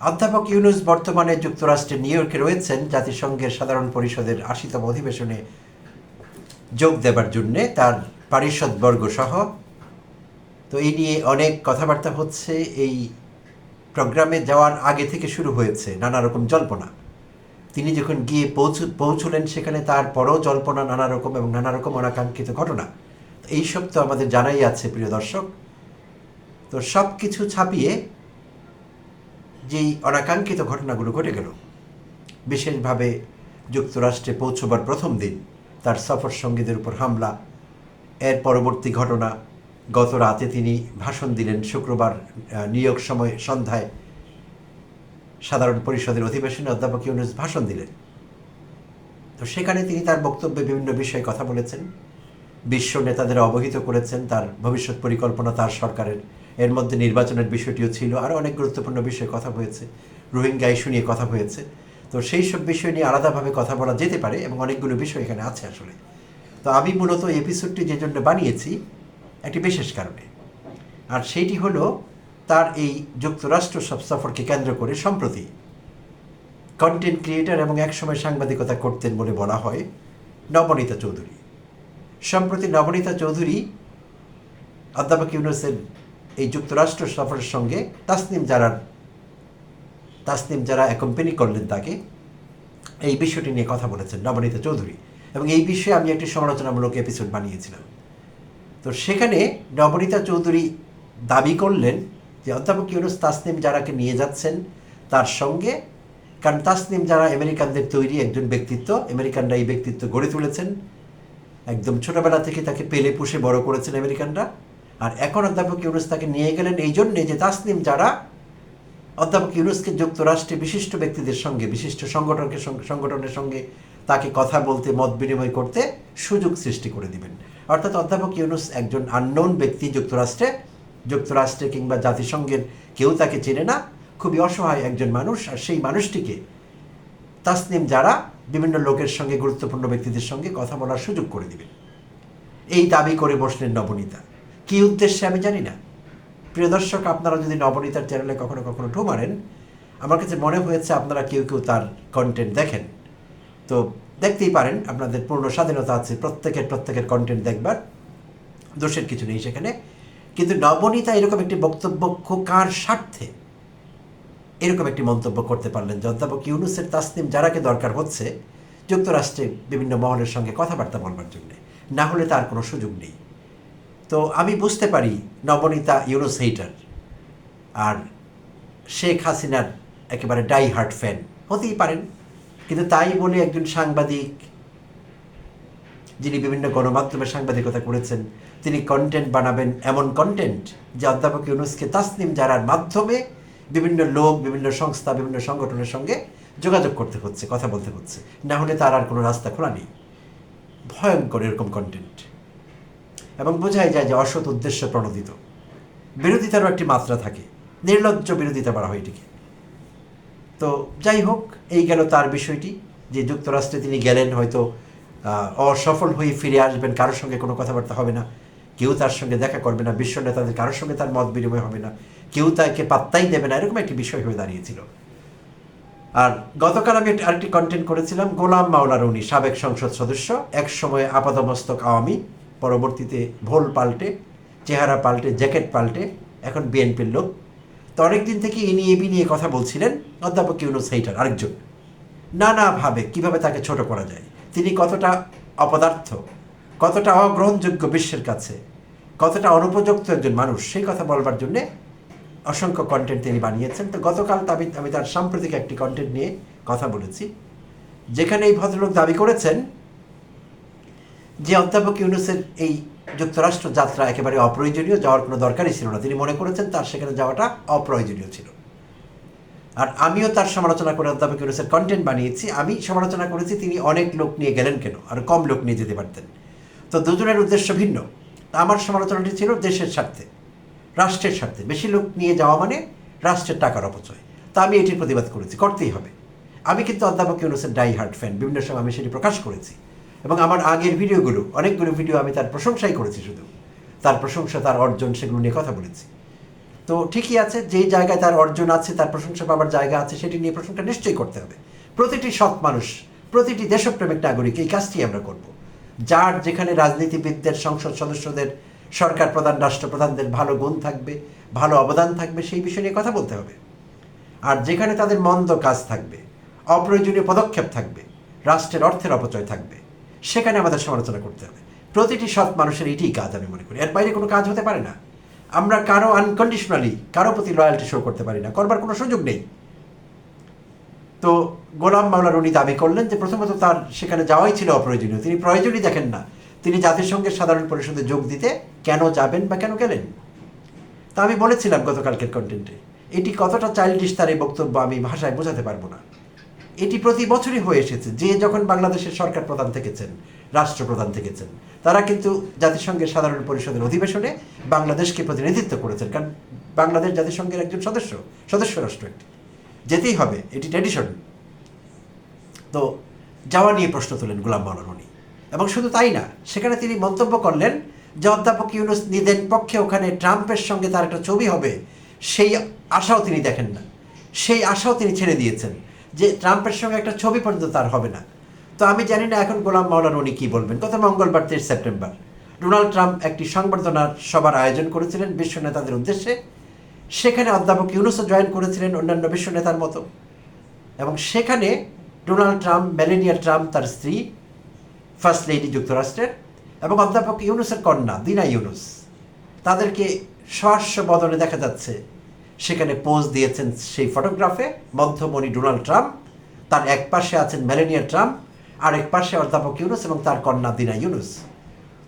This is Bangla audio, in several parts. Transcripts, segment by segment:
অধ্যাপক ইউনুস বর্তমানে যুক্তরাষ্ট্রের নিউ ইয়র্কে রয়েছেন। জাতিসংঘের সাধারণ পরিষদের আশিতম অধিবেশনে যোগ দেবার জন্যে তার পারিষদবর্গ সহ। তো এই নিয়ে অনেক কথাবার্তা হচ্ছে। এই প্রোগ্রামে যাওয়ার আগে থেকে শুরু হয়েছে নানা রকম জল্পনা। তিনি যখন গিয়ে পৌঁছ, পৌঁছলেন সেখানে তার তারপরও জল্পনা, নানা রকম এবং নানা রকম অনাকাঙ্ক্ষিত ঘটনা। এইসব তো আমাদের জানাই আছে, প্রিয় দর্শক। তো সব কিছু ছাপিয়ে যেই অনাকাঙ্ক্ষিত ঘটনাগুলো ঘটে গেল। বিশেষভাবে যুক্তরাষ্ট্রে পৌঁছবার প্রথম দিন তার সফর সঙ্গীদের উপর হামলা। এর পরবর্তী ঘটনা, গত রাতে তিনি ভাষণ দিলেন শুক্রবার ইয়র্ক সময় সন্ধ্যায়। সাধারণ পরিষদের অধিবেশনে অধ্যাপক ইউনুস ভাষণ দিলেন। তো সেখানে তিনি তার বক্তব্যে বিভিন্ন বিষয়ে কথা বলেছেন। বিশ্ব নেতাদের অবহিত করেছেন, তার ভবিষ্যৎ পরিকল্পনা তার সরকারের। এর মধ্যে নির্বাচনের বিষয়টিও ছিল। আরও অনেক গুরুত্বপূর্ণ বিষয়ে কথা হয়েছে। রোহিঙ্গা ইস্যু নিয়ে কথা হয়েছে। তো সেই সব বিষয় নিয়ে আলাদাভাবে কথা বলা যেতে পারে এবং অনেকগুলো বিষয় এখানে আছে আসলে। তো আমি মূলত এপিসোডটি যে জন্য বানিয়েছি, একটি বিশেষ কারণে। আর সেইটি হলো, তার এই যুক্তরাষ্ট্র সব সফরকে কেন্দ্র করে সম্প্রতি কন্টেন্ট ক্রিয়েটার এবং একসময় সাংবাদিকতা করতেন বলে বলা হয়, নবনীতা চৌধুরী। সম্প্রতি নবনীতা চৌধুরী অধ্যাপক ইউনুসের এই যুক্তরাষ্ট্র সফরের সঙ্গে তাসনিম জারার তাসনিম যারা অ্যাকম্পানি করলেন তাকে। এই বিষয়টি নিয়ে কথা বলেছেন নবনীতা চৌধুরী। এবং এই বিষয়ে আমি একটি সমালোচনামূলক এপিসোড বানিয়েছিলাম। তো সেখানে নবনীতা চৌধুরী দাবি করলেন যে অধ্যাপক ইউনুস তাসনিম যারাকে নিয়ে যাচ্ছেন তার সঙ্গে। কারণ তাসনিম যারা আমেরিকানদের তৈরি একজন ব্যক্তিত্ব। আমেরিকানরা এই ব্যক্তিত্ব গড়ে তুলেছেন। একদম ছোটবেলা থেকে তাকে পেলে পুষে বড় করেছেন আমেরিকানরা। এখন অধ্যাপক ইউনুস তাকে নিয়ে গেলেন এই জন্যে যে তাসনিম যারা, অধ্যাপক ইউনুসকে যুক্তরাষ্ট্রে বিশিষ্ট ব্যক্তিদের সঙ্গে, বিশিষ্ট সংগঠনকে সংগঠনের সঙ্গে তাকে কথা বলতে, মত বিনিময় করতে সুযোগ সৃষ্টি করে দিবেন। অর্থাৎ অধ্যাপক ইউনুস একজন আননোন ব্যক্তি যুক্তরাষ্ট্রে যুক্তরাষ্ট্রে কিংবা জাতিসংঘের কেউ তাকে চেনে না, খুবই অসহায় একজন মানুষ, আর সেই মানুষটিকে তাসনিম যারা বিভিন্ন লোকের সঙ্গে, গুরুত্বপূর্ণ ব্যক্তিদের সঙ্গে কথা বলার সুযোগ করে দিবেন। এই দাবি করে বসলেন নবনীতা। কী উদ্দেশ্যে আমি জানি না। প্রিয় দর্শক, আপনারা যদি নবনীতার চ্যানেলে কখনো কখনো ঢো মারেন, আমার কাছে মনে হয়েছে আপনারা কেউ কেউ তার কন্টেন্ট দেখেন। তো দেখতেই পারেন, আপনাদের পূর্ণ স্বাধীনতা আছে, প্রত্যেকের প্রত্যেকের কন্টেন্ট দেখবার। দোষের কিছু নেই সেখানে। কিন্তু নবনীতা এরকম একটি বক্তব্য কার স্বার্থে এরকম একটি মন্তব্য করতে পারলেন অধ্যাপক ইউনুসের তাসনিম যারাকে দরকার হচ্ছে, যুক্তরাষ্ট্রে বিভিন্ন মহলের সঙ্গে কথাবার্তা বলবার জন্য। না হলে তার কোনো সুযোগ নেই। তো আমি বুঝতে পারি নবনীতা ইউনুস হেইটার আর শেখ হাসিনার একেবারে ডাই হার্ট ফ্যান হতেই পারেন। কিন্তু তাই বলে একজন সাংবাদিক, যিনি বিভিন্ন গণমাধ্যমে সাংবাদিকতা করেছেন, তিনি কন্টেন্ট বানাবেন এমন কন্টেন্ট যে অধ্যাপক ইউনুসকে তাসনিম যারার মাধ্যমে বিভিন্ন লোক, বিভিন্ন সংস্থা, বিভিন্ন সংগঠনের সঙ্গে যোগাযোগ করতে হচ্ছে, কথা বলতে হচ্ছে। না হলে তার আর কোনো রাস্তা খোলা নেই। ভয়ঙ্কর এরকম কন্টেন্ট এবং বোঝাই যায় যে অসৎ উদ্দেশ্য প্রণোদিত। বিরোধিতারও একটি মাত্রা থাকে। নির্লজ্জ বিরোধিতা বলা হয় এটিকে। তো যাই হোক, এই গেল তার বিষয়টি, যে যুক্তরাষ্ট্রে তিনি গেলেন হয়তো অসফল হয়ে ফিরে আসবেন, কারোর সঙ্গে কোনো কথাবার্তা হবে না। কেউ তার সঙ্গে দেখা করবে না, বিশ্ব নেতাদের কারোর সঙ্গে তার মত বিনিময় হবে না। কেউ তাকে পাত্তাই দেবে না, এরকম একটি বিষয় হয়ে দাঁড়িয়েছিল। আর গতকাল আমি আরেকটি কন্টেন্ট করেছিলাম, গোলাম মাওলার উনি সাবেক সংসদ সদস্য, এক সময় আপাদমস্তক আওয়ামী। পরবর্তীতে ভোল পাল্টে, চেহারা পাল্টে, জ্যাকেট পাল্টে এখন বিএনপির লোক। তো অনেকদিন থেকে ইনি এবি নিয়ে কথা বলছিলেন, অধ্যাপক ইউনুস হেইটার আরেকজন। নানাভাবে কীভাবে তাকে ছোট করা যায়, তিনি কতটা অপদার্থ, কতটা অগ্রহণযোগ্য বিশ্বের কাছে, কতটা অনুপযুক্ত একজন মানুষ, সেই কথা বলবার জন্যে অসংখ্য কন্টেন্ট তিনি বানিয়েছেন। তো গতকাল আমি আমি তার সাম্প্রতিক একটি কন্টেন্ট নিয়ে কথা বলেছি। যেখানে এই ভদ্রলোক দাবি করেছেন যে অধ্যাপক ইউনুসের এই যুক্তরাষ্ট্র যাত্রা একেবারে অপ্রয়োজনীয়, যাওয়ার কোনো দরকারই ছিল না। তিনি মনে করেছেন তার সেখানে যাওয়াটা অপ্রয়োজনীয় ছিল। আর আমিও তার সমালোচনা করে অধ্যাপক ইউনুসের কন্টেন্ট বানিয়েছি। আমি সমালোচনা করেছি, তিনি অনেক লোক নিয়ে গেলেন কেন? আর কম লোক নিয়ে যেতে পারতেন। তো দুজনের উদ্দেশ্য ভিন্ন। আমার সমালোচনাটি ছিল দেশের স্বার্থে, রাষ্ট্রের স্বার্থে। বেশি লোক নিয়ে যাওয়া মানে রাষ্ট্রের টাকার অপচয়। তা আমি এটির প্রতিবাদ করেছি, করতেই হবে। আমি কিন্তু অধ্যাপক ইউনুসের ডাই হার্ট ফ্যান বিভিন্ন সময় আমি সেটি প্রকাশ করেছি। এবং আমার আগের ভিডিওগুলো, অনেকগুলো ভিডিও আমি তার প্রশংসাই করেছি শুধু। তার প্রশংসা, তার অর্জন, সেগুলো নিয়ে কথা বলেছি। তো ঠিকই আছে, যেই জায়গায় তার অর্জন আছে, তার প্রশংসা পাবার জায়গা আছে, সেটি নিয়ে প্রশংসা নিশ্চয়ই করতে হবে। প্রতিটি সৎ মানুষ, প্রতিটি দেশপ্রেমিক নাগরিক এই কাজটি আমরা করব। যার যেখানে রাজনীতিবিদদের, সংসদ সদস্যদের, সরকার প্রধান, রাষ্ট্রপ্রধানদের ভালো গুণ থাকবে, ভালো অবদান থাকবে, সেই বিষয় নিয়ে কথা বলতে হবে। আর যেখানে তাদের মন্দ কাজ থাকবে, অপ্রয়োজনীয় পদক্ষেপ থাকবে, রাষ্ট্রের অর্থের অপচয় থাকবে সেখানে আমাদের সমালোচনা করতে হবে। প্রতিটি সৎ মানুষের এটিই কাজ আমি মনে করি। এর বাইরে কোনো কাজ হতে পারে না। আমরা কারও আনকন্ডিশনালি কারও প্রতি লয়্যালটি শো করতে পারি না। করবার কোনো সুযোগ নেই। তো গোলাম মাওলার উনি দাবি করলেন যে প্রথমত তার সেখানে যাওয়াই ছিল অপ্রয়োজনীয়। তিনি প্রয়োজনই দেখেন না। তিনি জাতিসংঘের সাধারণ পরিষদে যোগ দিতে কেন যাবেন বা কেন গেলেন? তা আমি বলেছিলাম গতকালকের কন্টেন্টে এটি কতটা চাইল্ডিশ তার এই বক্তব্য আমি ভাষায় বোঝাতে পারব না। এটি প্রতি বছরই হয়ে এসেছে। যে যখন বাংলাদেশের সরকার প্রধান থেকেছেন, রাষ্ট্রপ্রধান থেকেছেন, তারা কিন্তু জাতিসংঘের সাধারণ পরিষদের অধিবেশনে বাংলাদেশকে প্রতিনিধিত্ব করেছেন। কারণ বাংলাদেশ জাতিসংঘের একজন সদস্য সদস্য রাষ্ট্র একটি। যেতেই হবে, এটি ট্র্যাডিশন তো যাওয়া নিয়ে প্রশ্ন তোলেন গোলাম উনি এবং শুধু তাই না, সেখানে তিনি মন্তব্য করলেন যে অধ্যাপক ইউনুস নিদের পক্ষে ওখানে ট্রাম্পের সঙ্গে তার একটা ছবি হবে, সেই আশাও তিনি দেখেন না। সেই আশাও তিনি ছেড়ে দিয়েছেন। যে ট্রাম্পের সঙ্গে একটা ছবি পর্যন্ত তার হবে না। তো আমি জানি না এখন গোলাম মাওলানা উনি কী বলবেন। গত মঙ্গলবার তেইশ সেপ্টেম্বর, ডোনাল্ড ট্রাম্প একটি সংবর্ধনার সভার আয়োজন করেছিলেন বিশ্ব নেতাদের উদ্দেশ্যে। সেখানে অধ্যাপক ইউনুসও জয়েন করেছিলেন অন্যান্য বিশ্ব নেতার মতো। এবং সেখানে ডোনাল্ড ট্রাম্প, মেলেনিয়া ট্রাম্প তার স্ত্রী, ফার্স্ট লেডি যুক্তরাষ্ট্রের এবং অধ্যাপক ইউনুসের কন্যা, দিনা ইউনুস। তাদেরকে সহাস্য বদলে দেখা যাচ্ছে সেখানে পোজ দিয়েছেন সেই ফটোগ্রাফে মধ্যমণি ডোনাল্ড ট্রাম্প, তার এক পাশে আছেন মেলেনিয়া ট্রাম্প, আর এক পাশে অধ্যাপক ইউনুস এবং তার কন্যা দিনা ইউনুস।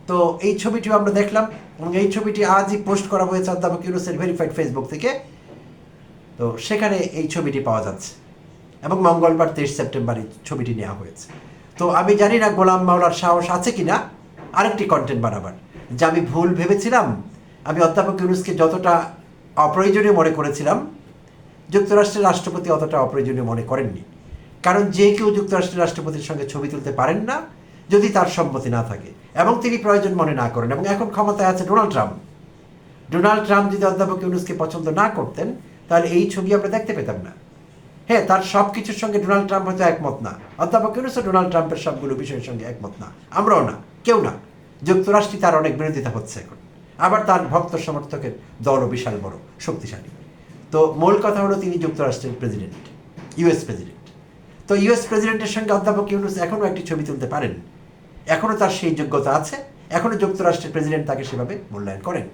তো এই ছবিটিও আমরা দেখলাম এবং এই ছবিটি আজই পোস্ট করা হয়েছে অধ্যাপক ইউনুসের ভেরিফাইড ফেসবুক থেকে। তো সেখানে এই ছবিটি পাওয়া যাচ্ছে এবং মঙ্গলবার তেইশ সেপ্টেম্বর এই ছবিটি নেওয়া হয়েছে। তো আমি জানি না গোলাম মাওলার সাহস আছে কি না আরেকটি কন্টেন্ট বানাবার। যে আমি ভুল ভেবেছিলাম, আমি অধ্যাপক ইউনুসকে যতটা অপ্রয়োজনীয় মনে করেছিলাম। যুক্তরাষ্ট্রের রাষ্ট্রপতি অতটা অপ্রয়োজনীয় মনে করেননি। কারণ যে কেউ যুক্তরাষ্ট্রের রাষ্ট্রপতির সঙ্গে ছবি তুলতে পারেন না, যদি তার সম্মতি না থাকে। এবং তিনি প্রয়োজন মনে না করেন এবং এখন ক্ষমতায় আছে ডোনাল্ড ট্রাম্প। ডোনাল্ড ট্রাম্প যদি অধ্যাপক ইউনুসকে পছন্দ না করতেন, তাহলে এই ছবি আমরা দেখতে পেতাম না। হ্যাঁ তার সব কিছুর সঙ্গে ডোনাল্ড ট্রাম্প হয়তো একমত না। অধ্যাপক ইউনুসও ডোনাল্ড ট্রাম্পের সবগুলো বিষয়ের সঙ্গে একমত না। আমরাও না, কেউ না। যুক্তরাষ্ট্রে তার অনেক বিরোধিতা হচ্ছে এখন। আবার তার ভক্ত সমর্থকের দলও বিশাল বড়, শক্তিশালী। তো মূল কথা হলো তিনি যুক্তরাষ্ট্রের প্রেসিডেন্ট ইউএস প্রেসিডেন্ট তো ইউএস প্রেসিডেন্টের সঙ্গে অধ্যাপক ইউনুস এখনও একটি ছবি তুলতে পারেন। এখনও তার সেই যোগ্যতা আছে এখনও যুক্তরাষ্ট্রের প্রেসিডেন্ট তাকে সেভাবে মূল্যায়ন করেন।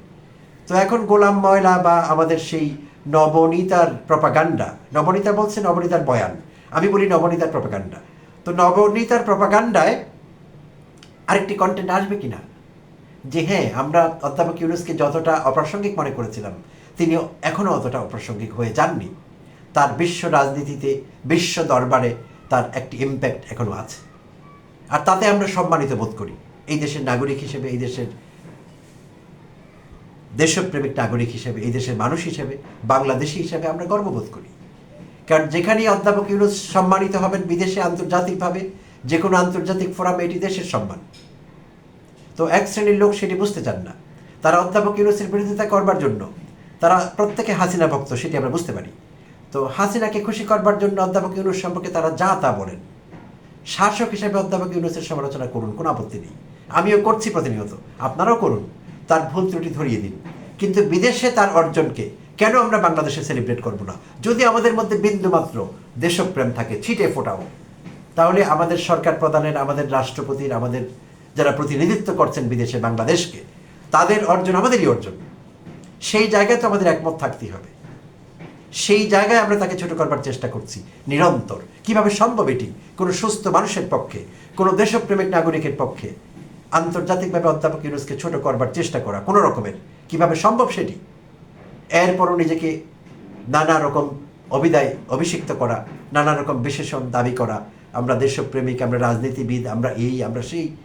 তো এখন গোলাম ময়লা বা আমাদের সেই নবনীতার প্রপাগান্ডা নবনীতা বলছে নবনীতার বয়ান, আমি বলি নবনীতার প্রপাগান্ডা তো নবনীতার প্রপাগান্ডায় আরেকটি কন্টেন্ট আসবে কিনা? যে হ্যাঁ আমরা অধ্যাপক ইউনুসকে যতটা অপ্রাসঙ্গিক মনে করেছিলাম তিনি এখনও অতটা অপ্রাসঙ্গিক হয়ে যাননি। তার বিশ্ব রাজনীতিতে, বিশ্ব দরবারে তার একটি ইম্প্যাক্ট এখনও আছে। আর তাতে আমরা সম্মানিত বোধ করি, এই দেশের নাগরিক হিসেবে, এই দেশের দেশপ্রেমিক নাগরিক হিসেবে, এই দেশের মানুষ হিসেবে, বাংলাদেশি হিসেবে আমরা গর্ববোধ করি। কারণ যেখানেই অধ্যাপক ইউনুস সম্মানিত হবেন, বিদেশে আন্তর্জাতিকভাবে যে কোনো আন্তর্জাতিক ফোরামে এটি দেশের সম্মান। তো এক শ্রেণির লোক সেটি বুঝতে চান না। তারা অধ্যাপক ইউনুসের বিরোধিতা করবার জন্য, তারা প্রত্যেকে হাসিনা ভক্ত, সেটি আমরা বুঝতে পারি। তো হাসিনাকে খুশি করবার জন্য অধ্যাপক ইউনুস সম্পর্কে তারা যা তা বলেন। শাসক হিসেবে অধ্যাপক ইউনুসের সমালোচনা করুন, কোনো আপত্তি নেই। আমিও করছি প্রতিনিয়ত, আপনারাও করুন, তার ভুল ত্রুটি ধরিয়ে দিন। কিন্তু বিদেশে তার অর্জনকে কেন আমরা বাংলাদেশে সেলিব্রেট করব না? যদি আমাদের মধ্যে বিন্দুমাত্র দেশপ্রেম থাকে, ছিটে ফোটাও। তাহলে আমাদের সরকার প্রধানের, আমাদের রাষ্ট্রপতির, আমাদের যারা প্রতিনিধিত্ব করছেন বিদেশে বাংলাদেশকে, তাদের অর্জন আমাদেরই অর্জন। সেই জায়গায় তো আমাদের একমত থাকতেই হবে। সেই জায়গায় আমরা তাকে ছোট করবার চেষ্টা করছি, নিরন্তর। কীভাবে সম্ভব এটি? কোনো সুস্থ মানুষের পক্ষে, কোনো দেশপ্রেমিক নাগরিকের পক্ষে। আন্তর্জাতিকভাবে অধ্যাপক ইউনুসকে ছোট করবার চেষ্টা করা, কোনো রকমের। কীভাবে সম্ভব সেটি? এরপরও নিজেকে নানা রকম অবিদায় অভিষিক্ত করা, নানা রকম বিশেষণ দাবি করা। আমরা দেশপ্রেমিক, আমরা রাজনীতিবিদ, আমরা এই, আমরা সেই।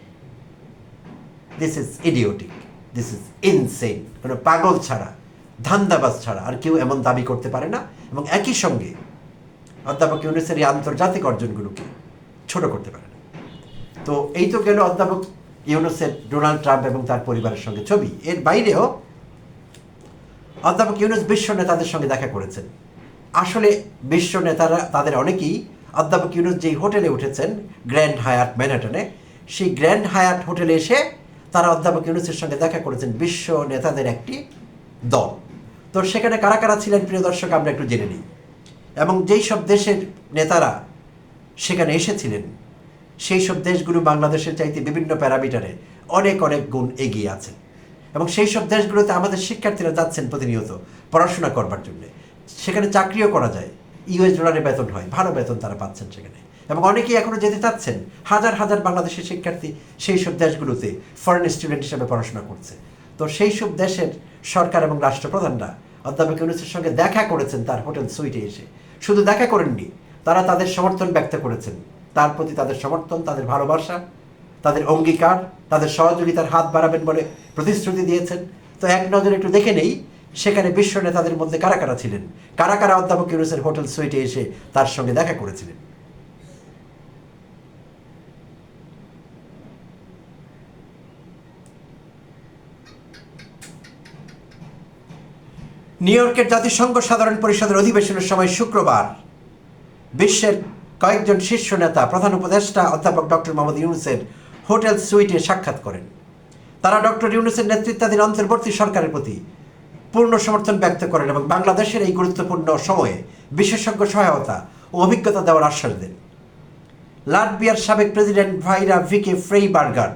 This is idiotic this is insane কোনো পাগল ছাড়া, ধান্দাবাজ ছাড়া আর কেউ এমন দাবি করতে পারে না। এবং একই সঙ্গে অধ্যাপক ইউনুসের এই আন্তর্জাতিক অর্জনগুলোকে ছোট করতে পারে না। তো এই তো গেল অধ্যাপক ইউনুসের ডোনাল্ড ট্রাম্প এবং তার পরিবারের সঙ্গে ছবি। এর বাইরেও অধ্যাপক ইউনুস বিশ্ব নেতাদের সঙ্গে দেখা করেছেন। আসলে বিশ্ব নেতারা, তাদের অনেকেই অধ্যাপক ইউনুস যেই হোটেলে উঠেছেন, গ্র্যান্ড হায়াট ম্যানহাটনে, সেই গ্র্যান্ড হায়াট হোটেলে এসে তারা অধ্যাপক ইউনুসের সঙ্গে দেখা করেছেন বিশ্ব নেতাদের একটি দল। তো সেখানে কারা কারা ছিলেন প্রিয় দর্শক, আমরা একটু জেনে নিই। এবং যেই সব দেশের নেতারা সেখানে এসেছিলেন, সেই সব দেশগুলো বাংলাদেশের চাইতে বিভিন্ন প্যারামিটারে অনেক অনেক গুণ এগিয়ে আছে। এবং সেই সব দেশগুলোতে আমাদের শিক্ষার্থীরা যাচ্ছেন প্রতিনিয়ত পড়াশোনা করবার জন্য। সেখানে চাকরিও করা যায়, ইউএস ডলারে বেতন হয়, ভালো বেতন তারা পাচ্ছেন সেখানে। এবং অনেকেই এখনও যেতে চাচ্ছেন। হাজার হাজার বাংলাদেশের শিক্ষার্থী সেই সব দেশগুলোতে ফরেন স্টুডেন্ট হিসেবে পড়াশোনা করছে। তো সেই সব দেশের সরকার এবং রাষ্ট্রপ্রধানরা অধ্যাপক ইউনুসের সঙ্গে দেখা করেছেন তার হোটেল সুইটে এসে। শুধু দেখা করেননি, তারা তাদের সমর্থন ব্যক্ত করেছেন। তার প্রতি তাদের সমর্থন, তাদের ভালোবাসা, তাদের অঙ্গীকার, তাদের সহযোগিতার হাত বাড়াবেন বলে প্রতিশ্রুতি দিয়েছেন। তো এক নজরে একটু দেখে নেই, সেখানে বিশ্ব নেতাদের মধ্যে কারা কারা ছিলেন? কারা কারা অধ্যাপক ইউনুসের হোটেল সুইটে এসে তার সঙ্গে দেখা করেছিলেন? নিউ ইয়র্কের জাতিসংঘ সাধারণ পরিষদের অধিবেশনের সময় শুক্রবার বিশ্বের কয়েকজন শীর্ষ নেতা প্রধান উপদেষ্টা অধ্যাপক ডক্টর মোহাম্মদ ইউনুসের হোটেল সুইটে সাক্ষাৎ করেন। তারা ডক্টর ইউনুসের নেতৃত্বাধীন অন্তর্বর্তী সরকারের প্রতি পূর্ণ সমর্থন ব্যক্ত করেন এবং বাংলাদেশের এই গুরুত্বপূর্ণ সময়ে বিশেষজ্ঞ সহায়তা ও অভিজ্ঞতা দেওয়ার আশ্বাস দেন। লাটভিয়ার সাবেক প্রেসিডেন্ট ভাইরা ভিকে ফ্রেই বার্গার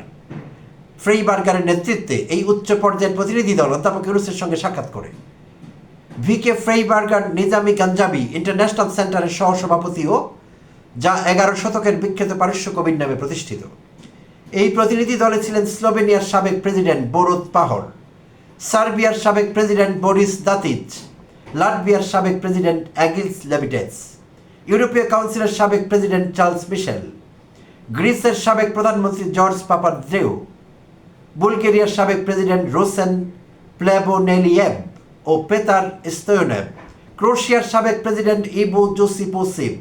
ফ্রেই বার্গারের নেতৃত্বে এই উচ্চ পর্যায়ের প্রতিনিধি দল অধ্যাপক ইউনুসের সঙ্গে সাক্ষাৎ করে। Vike Freiberga, Nizami Ganjavi international সেন্টারের সহসভাপতিও যা এগারো শতকের বিখ্যাত পারস্য কবির নামে প্রতিষ্ঠিত। এই প্রতিনিধি দলে ছিলেন স্লোভেনিয়ার সাবেক প্রেসিডেন্ট বোরোদ পাহর, সার্বিয়ার সাবেক প্রেসিডেন্ট বরিস দাতিচ, লাটভিয়ার সাবেক প্রেসিডেন্ট অ্যাগিলস লেবিটেস ইউরোপীয় কাউন্সিলের সাবেক প্রেসিডেন্ট চার্লস মিশেল, গ্রিসের সাবেক প্রধানমন্ত্রী জর্জ পাপার দ্রেউ বুলগেরিয়ার সাবেক প্রেসিডেন্ট রোসেন প্লেবোনেলিয়েভ ও পেতার স্তয়োনেভ ক্রোশিয়ার সাবেক প্রেসিডেন্ট ইবু জোসিপোসিভ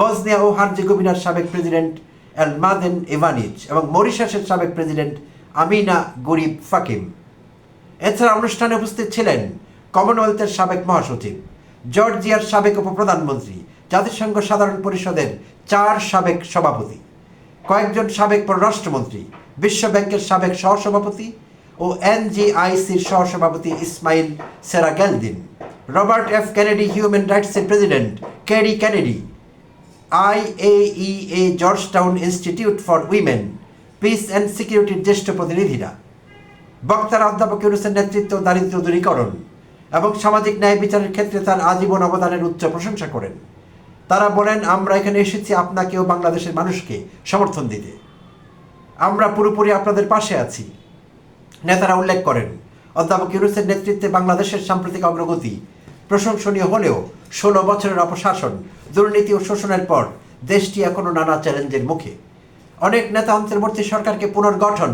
বসনিয়া ও হার্জেগোভিনার সাবেক প্রেসিডেন্ট এলমাদেন ইভানিচ এবং মরিশাসের সাবেক প্রেসিডেন্ট আমিনা গরিব ফাকিম। এছাড়া অনুষ্ঠানে উপস্থিত ছিলেন কমনওয়েলথের সাবেক মহাসচিব, জর্জিয়ার সাবেক উপপ্রধানমন্ত্রী, জাতিসংঘ সাধারণ পরিষদের চার সাবেক সভাপতি, কয়েকজন সাবেক পররাষ্ট্রমন্ত্রী, বিশ্ব ব্যাংকের সাবেক সহসভাপতি ও এনজিআইসির সহসভাপতি ইসমাইল সেরা Serageldin. Robert F Kennedy, human রাইটসের president Kerry Kennedy. IAEA Georgetown institute for women, peace and সিকিউরিটির জ্যেষ্ঠ প্রতিনিধিরা। বক্তারা অধ্যাপক ইউনুসের নেতৃত্ব দারিদ্র দূরীকরণ এবং সামাজিক ন্যায় বিচারের ক্ষেত্রে তার আজীবন অবদানের উচ্চ প্রশংসা করেন। তারা বলেন, আমরা এখানে এসেছি আপনাকে ও বাংলাদেশের মানুষকে সমর্থন দিতে। আমরা পুরোপুরি আপনাদের পাশে আছি। নেতারা উল্লেখ করেন, অধ্যাপক ইউনুসের নেতৃত্বে বাংলাদেশের সাম্প্রতিক অগ্রগতি। প্রশংসনীয় হলেও ষোলো বছরের অপশাসন, দুর্নীতি ও শোষণের পর দেশটি এখনও নানা চ্যালেঞ্জের মুখে। অনেক নেতা অন্তর্বর্তী সরকারকে পুনর্গঠন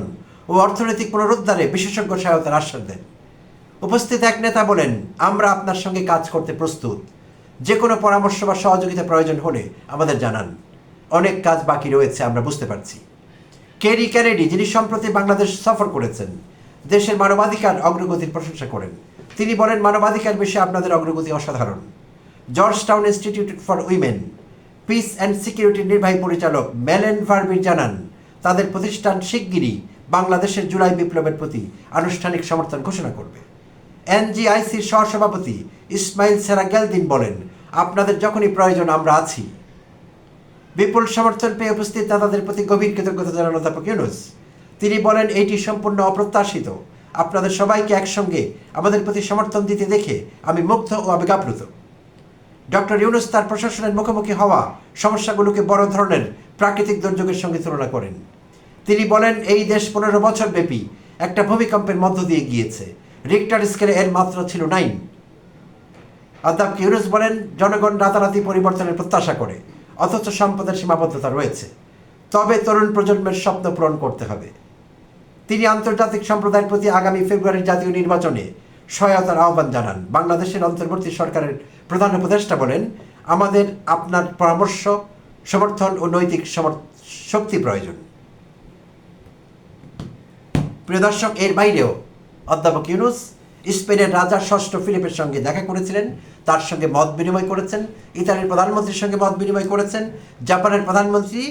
ও অর্থনৈতিক পুনরুদ্ধারে বিশেষজ্ঞ সহায়তার আশ্বাস দেন। উপস্থিত এক নেতা বলেন, আমরা আপনার সঙ্গে কাজ করতে প্রস্তুত। যে কোনো পরামর্শ বা সহযোগিতা প্রয়োজন হলে আমাদের জানান। অনেক কাজ বাকি রয়েছে, আমরা বুঝতে পারছি। কেরি ক্যানেডি, যিনি সম্প্রতি বাংলাদেশ সফর করেছেন দেশের মানবাধিকার অগ্রগতির প্রশংসা করেন। তিনি বলেন, মানবাধিকার বিষয়ে আপনাদের অগ্রগতি অসাধারণ। Georgetown institute for women, peace and সিকিউরিটির নির্বাহী পরিচালক মেলেন ভার্বির জানান, তাদের প্রতিষ্ঠান শিগগিরই বাংলাদেশের জুলাই বিপ্লবের প্রতি আনুষ্ঠানিক সমর্থন ঘোষণা করবে। এনজিআইসির সহসভাপতি ইসমাইল সেরাগেলদিন বলেন, আপনাদের যখনই প্রয়োজন, আমরা আছি। বিপুল সমর্থন পেয়ে উপস্থিত নেতাদের প্রতি গভীর কৃতজ্ঞতা জানান অধ্যাপক ইউনুস। তিনি বলেন এইটি সম্পূর্ণ অপ্রত্যাশিত। আপনাদের সবাইকে একসঙ্গে আমাদের প্রতি সমর্থন দিতে দেখে আমি মুগ্ধ ও আবেগাপ্লুত ডক্টর ইউনুস তার প্রশাসনের মুখোমুখি হওয়া সমস্যাগুলোকে বড় ধরনের প্রাকৃতিক দুর্যোগের সঙ্গে তুলনা করেন। তিনি বলেন, এই দেশ পনেরো বছর ব্যাপী একটা ভূমিকম্পের মধ্য দিয়ে গিয়েছে। রিক্টার স্কেলে এর মাত্রা ছিল নাইন অধ্যাপক ইউনুস বলেন, জনগণ রাতারাতি পরিবর্তনের প্রত্যাশা করে, অথচ সম্পদের সীমাবদ্ধতা রয়েছে। তবে তরুণ প্রজন্মের স্বপ্ন পূরণ করতে হবে। তিনি আন্তর্জাতিক সম্প্রদায়ের প্রতি আগামী ফেব্রুয়ারির জাতীয় নির্বাচনে সহায়তার আহ্বান জানান। বাংলাদেশের অন্তর্বর্তী সরকারের প্রধান উপদেষ্টা বলেন, আমাদের আপনার পরামর্শ, সমর্থন ও নৈতিক শক্তি প্রয়োজন। প্রিয় দর্শক, এর বাইরেও অধ্যাপক ইউনুস স্পেনের রাজা ষষ্ঠ ফিলিপের সঙ্গে দেখা করেছিলেন। তার সঙ্গে মত বিনিময় করেছেন। ইতালির প্রধানমন্ত্রীর সঙ্গে মত বিনিময় করেছেন। জাপানের প্রধানমন্ত্রী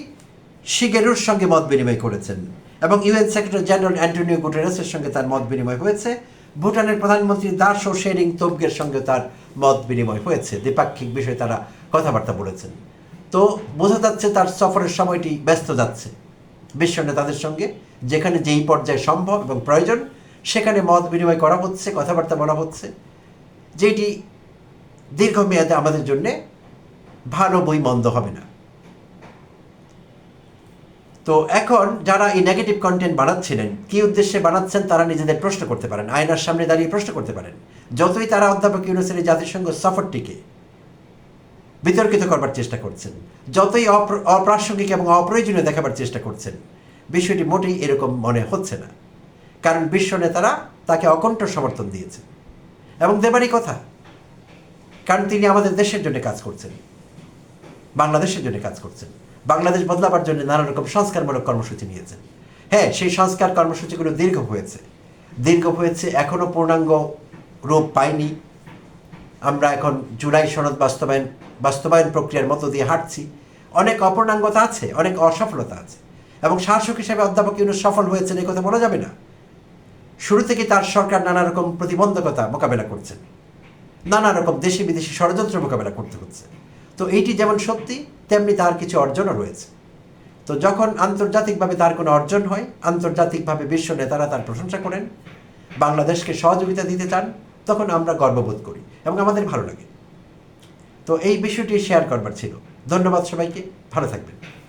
শিগেরুর সঙ্গে মত বিনিময় করেছেন এবং ইউএন সেক্রেটারি জেনারেল অ্যান্টনিও গুটেরাসের সঙ্গে তার মত বিনিময় হয়েছে। ভুটানের প্রধানমন্ত্রী দাস ও শেরিং তোবগের সঙ্গে তার মত বিনিময় হয়েছে। দ্বিপাক্ষিক বিষয়ে তারা কথাবার্তা বলেছেন। তো বোঝা যাচ্ছে তার সফরের সময়টি ব্যস্ত যাচ্ছে। বিশ্ব নেতাদের সঙ্গে যেখানে যেই পর্যায়ে সম্ভব এবং প্রয়োজন, সেখানে মত বিনিময় করা হচ্ছে, কথাবার্তা বলা হচ্ছে। যেটি দীর্ঘমেয়াদে আমাদের জন্যে ভালো বই মন্দ হবে না। তো এখন যারা এই নেগেটিভ কন্টেন্ট বানাচ্ছিলেন, কি উদ্দেশ্যে বানাচ্ছেন তারা নিজেদের প্রশ্ন করতে পারেন, আয়নার সামনে দাঁড়িয়ে প্রশ্ন করতে পারেন। যতই তারা অধ্যাপক ইউনুসের এই জাতিসংঘ সফরটিকে বিতর্কিত করবার চেষ্টা করছেন, যতই অপ্র- অপ্রাসঙ্গিক এবং অপ্রয়োজনীয় দেখাবার চেষ্টা করছেন, বিষয়টি মোটেই এরকম মনে হচ্ছে না। কারণ বিশ্ব নেতারা তাকে অকণ্ঠ সমর্থন দিয়েছেন। এবং দেবারই কথা, কারণ তিনি আমাদের দেশের জন্য কাজ করছেন, বাংলাদেশের জন্য কাজ করছেন। বাংলাদেশ বদলাবার জন্য নানা রকম সংস্কারমূলক কর্মসূচি নিয়েছেেন হ্যাঁ সেই সংস্কার কর্মসূচিগুলো দীর্ঘ হয়েছে। দীর্ঘ হয়েছে এখনও পূর্ণাঙ্গ রূপ পায়নি আমরা এখন জুলাই সনদ বাস্তবায়ন বাস্তবায়ন প্রক্রিয়ার মতো দিয়ে হাঁটছি। অনেক অপূর্ণাঙ্গতা আছে, অনেক অসফলতা আছে। এবং শাসক হিসেবে অধ্যাপক ইউনুস সফল হয়েছেন এই কথা বলা যাবে না। শুরু থেকে তার সরকার নানা রকম প্রতিবন্ধকতা মোকাবেলা করছেন নানা রকম দেশি বিদেশি ষড়যন্ত্র মোকাবেলা করতে হচ্ছে। তো এইটি যেমন সত্যি তেমনি তার কিছু অর্জনও রয়েছে। তো যখন আন্তর্জাতিকভাবে তার কোনো অর্জন হয়, আন্তর্জাতিকভাবে বিশ্ব নেতারা তার প্রশংসা করেন, বাংলাদেশকে সহযোগিতা দিতে চান, তখন আমরা গর্ববোধ করি এবং আমাদের ভালো লাগে। তো এই বিষয়টি শেয়ার করবার ছিল। ধন্যবাদ সবাইকে। ভালো থাকবেন।